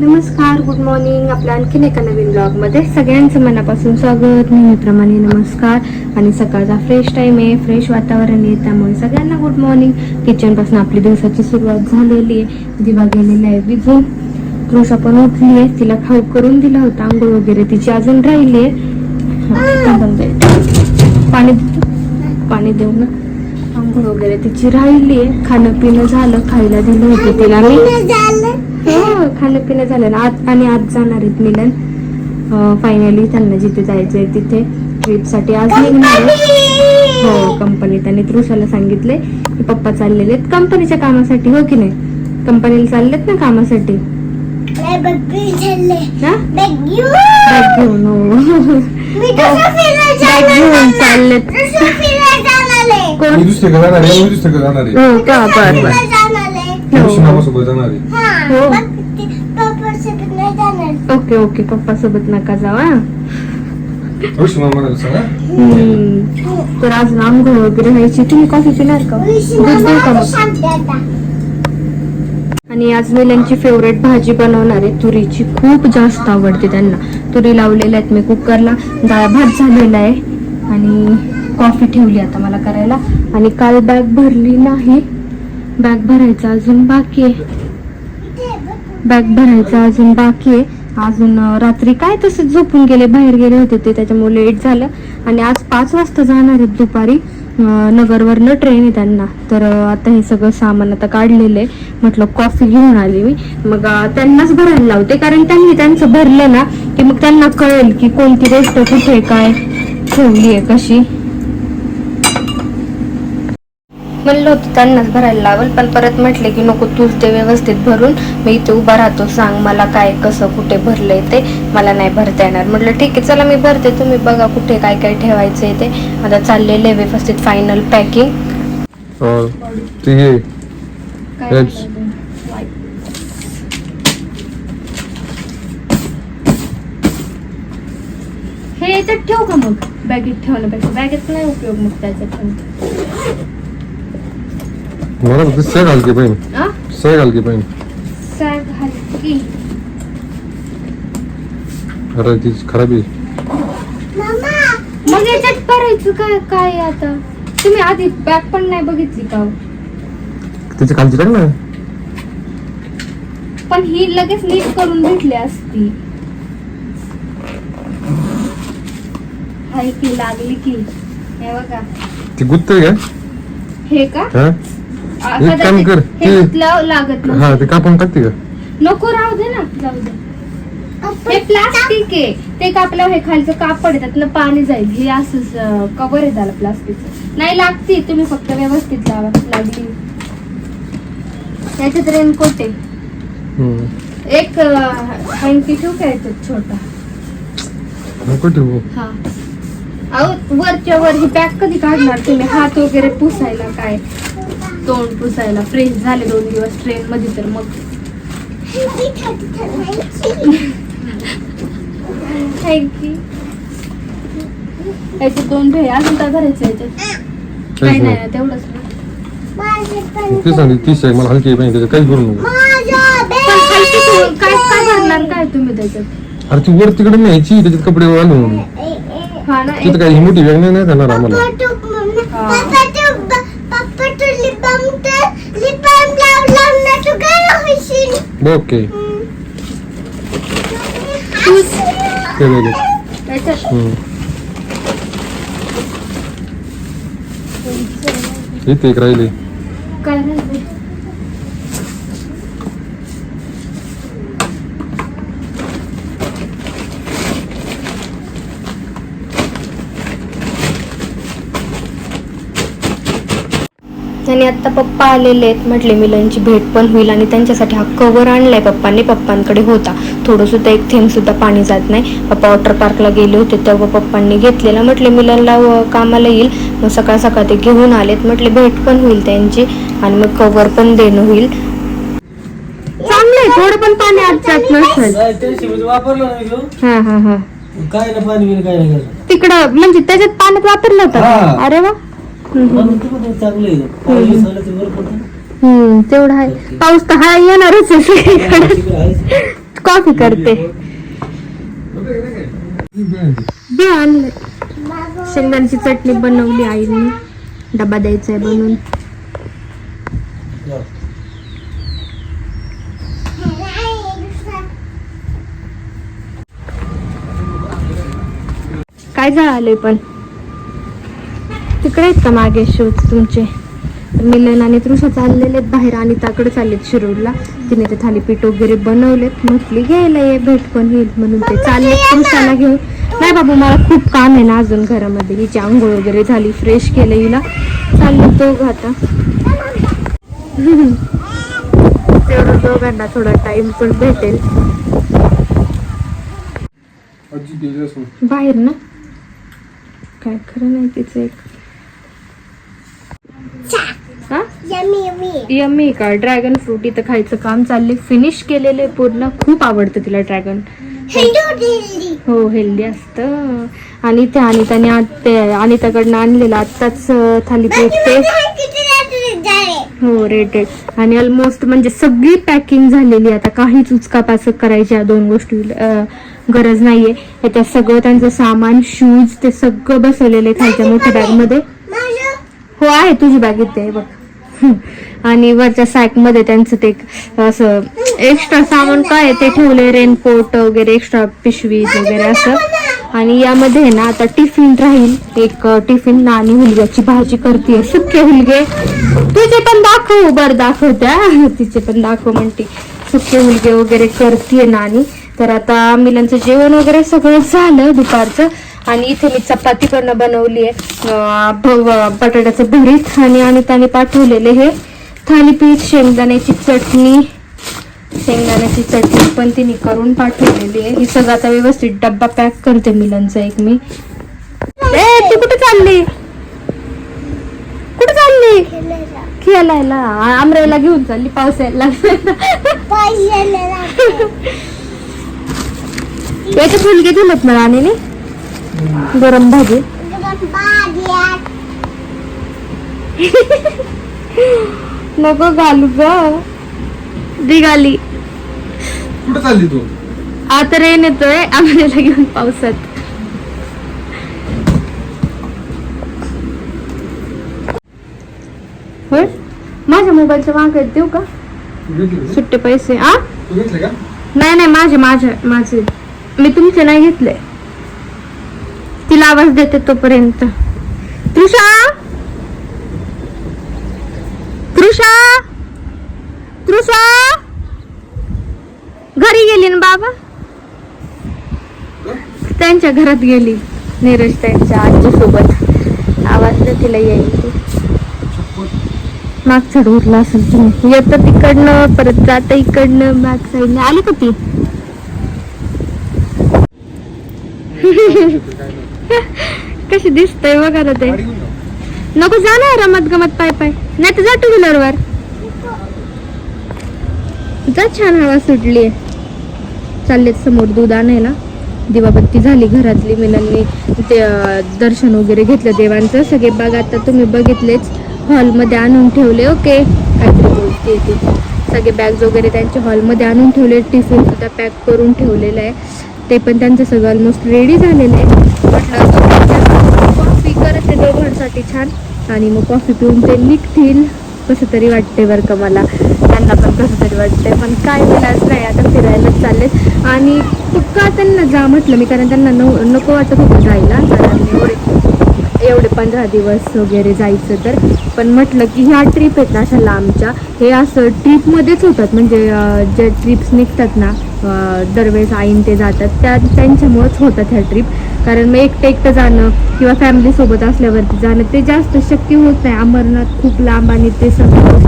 नमस्कार good morning आपल्या आणखीन एका नवीन ब्लॉगमध्ये सगळ्यांचं मनापासून स्वागत. नेहमीप्रमाणे नमस्कार. आणि सकाळचा फ्रेश टाइम आहे फ्रेश वातावरण आहे त्यामुळे सगळ्यांना गुड मॉर्निंग किचनपासून आपली दिवसाची सुरुवात झालेली आहे. दिवा गेलेला आहे विजून कृषा पण उठली आहे तिला खाऊ करून दिला होता आंघोळ वगैरे तिची अजून राहिली आहे. पाणी पाणी देऊ ना. आंघोळ वगैरे तिची राहिली आहे. खाणं पिणं झालं खायला दिलं होतं तिला मी. खाणं पिणं झालं ना. आज आणि आज जाणार आहेत मिलन. फायनली त्यांना जिथे जायचंय तिथे ट्रिपसाठी आज निघणार आहे. हो कंपनीत आणि तृषाला सांगितले की पप्पा चाललेले आहेत कंपनीच्या कामासाठी हो की नाही? कंपनीला चाललेत ना कामासाठी? हा? बॅग घेऊन. हो. चाललेत. कोण? मी दुसरीकडे जाणार जाणार आहे. हो कृष्ण मामासोबत जाणार. हो ओके ओके. पप्पा सोबत नका जाऊ हा. सांगा. हम्म. तर आज आंघोळ वगैरे व्हायची. तुम्ही कॉफी पिणार का? दूध देऊ का मग? आणि आज मिलांची फेवरेट भाजी बनवणार आहे. तुरीची खूप जास्त आवडते त्यांना. तुरी लावलेल्या आहेत मी कुकरला. डाळ भात झालेला आहे. आणि कॉफी ठेवली आता मला करायला. आणि काल बॅग भरली नाही. बॅग भरायचं अजून बाकी आहे. बॅग भरायचं अजून बाकी आहे. अजून रात्री काय तसेच झोपून गेले बाहेर गेले होते ते त्याच्यामुळे लेट झालं. आणि आज पाच वाजता जाणार आहेत दुपारी. नगरवरनं ट्रेन आहे त्यांना. तर आता हे सगळं सामान आता काढलेलं आहे. म्हटलं कॉफी घेऊन आली मी. मग त्यांनाच भरायला लावते. कारण त्यांनी त्यांचं भरलं ना की मग त्यांना कळेल की कोणती गोष्ट कुठे काय ठेवली आहे कशी. म्हणलं होतं त्यांनाच भरायला लावल पण परत म्हटले की नको तूच ते व्यवस्थित भरून मी इथे उभा राहतो सांग मला काय कसं कुठे भरलंय ते. मला नाही भरता येणार. म्हटलं ठीक आहे चला मी भरते. तुम्ही बघा कुठे काय काय ठेवायचंय ते. आता चाललेलं आहे व्यवस्थित फायनल पॅकिंग हे. हे याच्यात ठेवू का मग? बॅगेत ठेवण्यापेक्षा बॅगेत नाही उपयोग मग त्याच्यात मला फक्त सॅग हलकी पाहिजे? सॅग हलकी पाहिजे सॅग हलकी अरे ती खराब. मग याच्यात करायचं काय काय आता? तुम्ही आधी बॅग पण नाही बघितली का हो? त्याची खालची टाक ना. पण ही लगेच नीट करून भेटली असती. हाय की लागली की. हे बघा. ती गुत्त का? हे का? हा? एक काम कर, हे ते- लागत हा नसेल. ते कापून टाकते का नको राहू दे ना जाऊ दे. हे प्लास्टिक आहे. ते कापल्यावर हे खालचं कापड आहे त्यातलं पाणी जाईल. हे असं कवर आहे त्याला प्लास्टिकचं नाही लागते तुम्ही फक्त व्यवस्थित लावा. लागली. याच्यात रेनकोट आहे. हम्म. एक हँकी ठेवू का याच्यात छोटा? नको ठेवू. हा. अहो वरच्या वर ही पॅक कधी काढणार तुम्ही? हात वगैरे पुसायला काय? तोंड पुसायला. फ्रेश झाले दोन दिवस ट्रेन मध्ये तर मग. याच्यात दोन भेळ अजून काय भरायचं याच्यात काहीच नाही ना, तेवढंच ना. ते सांगते तीस आहे मला हलकी पाहिजे त्याच्यात काहीच करू नको. पण काय काय भरणार काय तुम्ही त्याच्यात? अरे ती वर तिकडे न्यायची त्याच्यात कपडे घालून. हा ना तिथं काही मोठी नाही जाणार आम्हाला. ओके ते बघ त्याच्यात हम्म. इथे एक राहिले आणि आता पप्पा आलेले आहेत. म्हटले मिलनची भेट पण होईल आणि त्यांच्यासाठी हा कवर आणलाय पप्पांनी. पप्पांकडे होता. थोडं सुद्धा एक थेंब सुद्धा पाणी जात नाही. पप्पा वॉटर पार्कला गेले होते तेव्हा पप्पांनी घेतलेला. म्हटले मिलनला व- कामाला येईल. मग सकाळ सकाळ ते घेऊन आलेत. म्हटले भेट पण होईल त्यांची आणि मग कवर पण देणं होईल. चांगलंय. थोडं पण पाणी आत जात नसेल. काय ते शिवाजी वापरलं नाही घेऊ हा हा हा. काय ना पाणी बिणी काय नाही घालत. तिकडं म्हणजे त्याच्यात पाण्यात वापरलं होतं का? हा. अरे वा. चांगलं आहे. झालं तेवढं पाऊस तर हा येणारच आहे. कॉफी करते. आणलं. शेंगदाण्याची चटणी बनवली आईने. डबा द्यायचा आहे बनवून. काय झालंय पण? तिकडे आहेत का मागे शूज तुमचे. मिलन आणि तृषा चाललेले आहेत बाहेर आणि ताकडे चाललेत शिरूरला. तिने ते थालीपीठ वगैरे बनवलेत. म्हटली घ्यायला ये भेट पण येईल म्हणून ते चालले तृषाला घेऊन. नाही बाबू मला खूप काम आहे ना अजून घरामध्ये. हिची आंघोळ वगैरे झाली फ्रेश केलं हिला. चाललं तो आता. तेवढं दोघांना थोडा टाइम पण भेटेल. बाहेर ना? काय खरं नाही तिचं एक. हा? यम्मी का? ड्रॅगन फ्रूट इथं खायचं काम चालले फिनिश केलेले पूर्ण. खूप आवडतं तिला ड्रॅगन हो हेल्दी असतं. आणि ते अनिताने अनिताकडनं आणलेलं आत्ताच थालीपीठ ते. हो रेटेड आणि ऑलमोस्ट म्हणजे सगळी पॅकिंग झालेली आता काहीच उचकापाचक करायची या दोन गोष्टी गरज नाहीये. त्याच्यात सगळं त्यांचं सामान शूज ते सगळं बसवलेलं आहे खालच्या मोठ्या बॅगमध्ये. हो आहे तुझी बॅग इथे आहे बघ. आणि वरच्या सॅकमध्ये त्यांचं ते असं एक्स्ट्रा सामान काय आहे ते ठेवले रेनकोट वगैरे एक्स्ट्रा पिशवी वगैरे असं. आणि यामध्ये आहे ना आता टिफिन राहील. एक टिफिन नानी हुलग्याची भाजी करते सुके हुलगे. तुझे पण दाखव बर दाखवत्या. तिचे पण दाखव म्हणते. सुके हुलगे वगैरे करते नानी. तर आता मिलांचं जेवण वगैरे सगळं झालं दुपारचं. आणि इथे मी चपाती पण बनवली आहे. बटाट्याचं भरीत. आणि आणि त्याने पाठवलेले हे थालीपीठ शेंगदाण्याची चटणी. शेंगदाण्याची चटणी पण तिने करून पाठवलेली आहे. ही सगळं आता व्यवस्थित डब्बा पॅक करते मिलांचा एक मी. ए तू कुठे चालली? कुठे चालली? खेळायला आ- आमरेला घेऊन चालली पाऊस यायला याचे फुलके दिलेत ना राणीने? गरम भाजी. नको घालू ग. कुठे चालली तू? आता रेन येतोय आम्हाला घेऊन पावसात. होय? माझ्या मोबाईलच्या मागे देऊ का? सुट्टे पैसे आ? नाही नाही माझे माझे माझे. मी तुमचे नाही घेतले. तिला आवाज देते तोपर्यंत तृषा तृषा तृषा घरी गेली ना बाबा त्यांच्या घरात गेली नीरज त्यांच्या आजी सोबत आवाज तर तिला येईल माग मागचा उरला असेल तुम्ही येतं तिकडनं परत जात इकडनं माग साईडने आली का ती कशी दिसतंय बघा ना ते. नको जा ना रमत गमत पाय पाय. नाही तर जा टू व्हीलर वर. जा छान हवा सुटली चाललेत समोर दूध आणायला. दिवाबत्ती झाली घरातली मिलांनी ते दर्शन वगैरे घेतलं देवांचं. सगळे बाग आता तुम्ही बघितलेच. हॉलमध्ये आणून ठेवले ओके? काहीतरी बोलते ती. सगळे बॅग्स वगैरे त्यांच्या हॉलमध्ये आणून ठेवले. टिफिन सुद्धा पॅक करून ठेवलेलं आहे. ते पण त्यांचं सगळं ऑलमोस्ट रेडी झालेलं आहे. म्हटलं कॉफी करते दोघांसाठी छान. आणि मग कॉफी पिऊन ते निघतील. कसं तरी वाटते बरं का मला. त्यांना पण कसं तरी वाटते पण काय विलास नाही आता फिरायलाच चालले. आणि का त्यांना जा म्हटलं मी कारण त्यांना न नको वाटत होतं जायला. कारण एवढे एवढे पंधरा दिवस वगैरे जायचं तर. पण म्हटलं की ह्या ट्रिप आहेत ना अशा लांबच्या. हे असं ट्रिपमध्येच होतात. म्हणजे जे ट्रिप्स निघतात ना दरवेळेस आईन ते जातात. त्या त्यांच्यामुळेच होतात ह्या ट्रिप कारण मग एकटं एकटं जाणं किंवा फॅमिलीसोबत असल्यावरती जाणं ते जास्त शक्य होत नाही. अमरनाथ खूप लांब आणि ते सगळं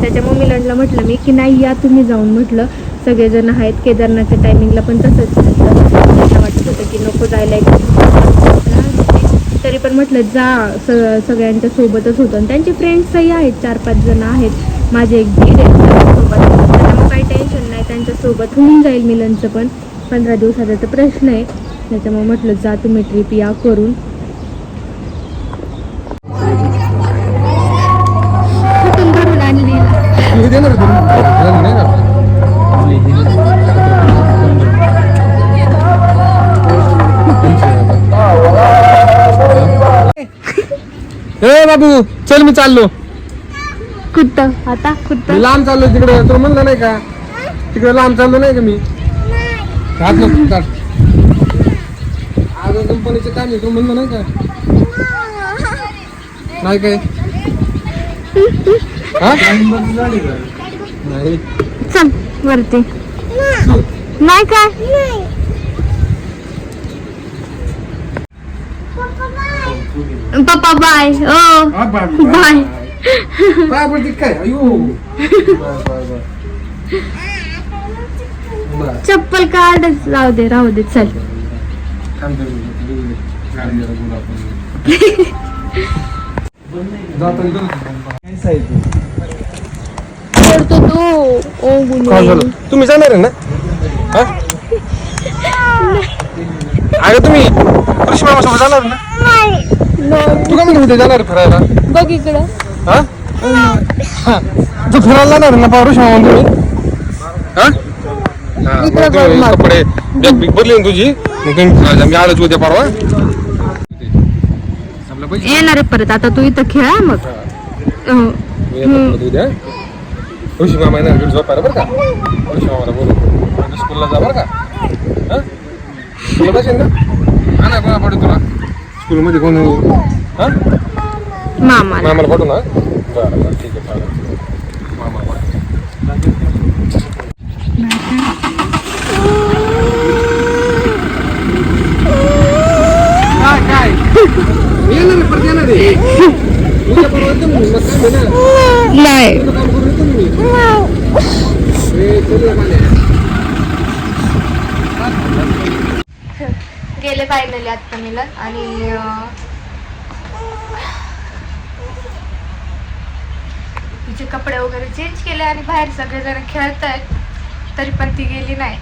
त्याच्यामुळे मी लंडला म्हटलं मी की नाही या तुम्ही जाऊन म्हटलं. सगळेजण आहेत केदारनाथच्या टायमिंगला पण तसंच त्यांना वाटत होतं की नको जायला एक तरी पण म्हटलं जा स सगळ्यांच्या सोबतच होतं. आणि त्यांचे फ्रेंड्सही आहेत चार पाच जण आहेत. माझे एक दीड आहेत त्यांच्यासोबत त्याच्यामुळे काही टेन्शन नाही त्यांच्यासोबत होऊन जाईल मिलनचं पण. पंधरा दिवसाचा तर प्रश्न आहे. त्याच्यामुळे म्हटलं जा तुम्ही ट्रिप या करून. बाबू चल मी चाललो. कुठ? आता कुठ? लांब चाललो तिकडे. तुला म्हणलं नाही का? तिकडे लांब चाललो नाही का मी? कंपनीचं काम आहे तू म्हणलं नाही का? नाही काय? हा? नाही. चल वरती. नाही काय? पप्पा बाय. ओ बाय. काय बोलते काय? अयो. चप्पल काढच राहू दे राहू दे चल. थांब जरा, गाडी जरा बोलू आपण. जाताना जाऊ. पडतो तू ओ तुम्ही जाणार आहे ना हा? अगं तुम्ही कृषी मामासोबत जाणार ना तू का म्हणते जाणार फिरायला बघ इकडं हा हा. तू फिरायला जाणार ना पारुष मामा तुम्ही हा? कपडे बदली तुझी मग मी आलोच उद्या परवा. येणार आहे परत. आता तू इथं खेळा मग. हो. परत उद्या. ऋषी मामा येणार घरी झोपायला बरं का? ऋषी मामाला बोलू स्कूलला जा बरं का? हा? तुला बसेल ना? हा ना कोणा पाठवू तुला? स्कूलमध्ये कोण हा? मामा मामाला पाठवू ना? बरं बरं ठीक आहे चालेल मामा पाठवू. काय काय येणार आहे, परत येणार आहे. उद्या परवा येतो मी, मग काय म्हणा नाही काम करून येतो मी ए, चल ना, मान्या. गेले फायनली आत्ता मिळत आणि तिचे कपडे वगैरे चेंज केले आणि बाहेर सगळेजण खेळत आहेत तरी पण ती गेली नाही.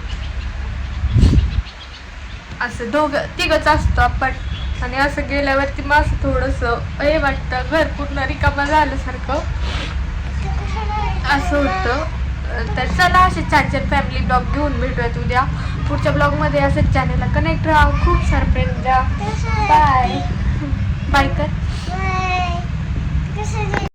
असं दोघं तिघच असतो आपण. आणि असं गेल्यावरती मग असं थोडंसं हे वाटतं घर पूर्ण रिकामा झाल्यासारखं. असं होतं. तर चला असे छान छान फॅमिली ब्लॉग घेऊन भेटूयात उद्या. पुढच्या ब्लॉगमध्ये असंच चॅनलला कनेक्ट राहा. खूप सारे द्या बाय बाय कर.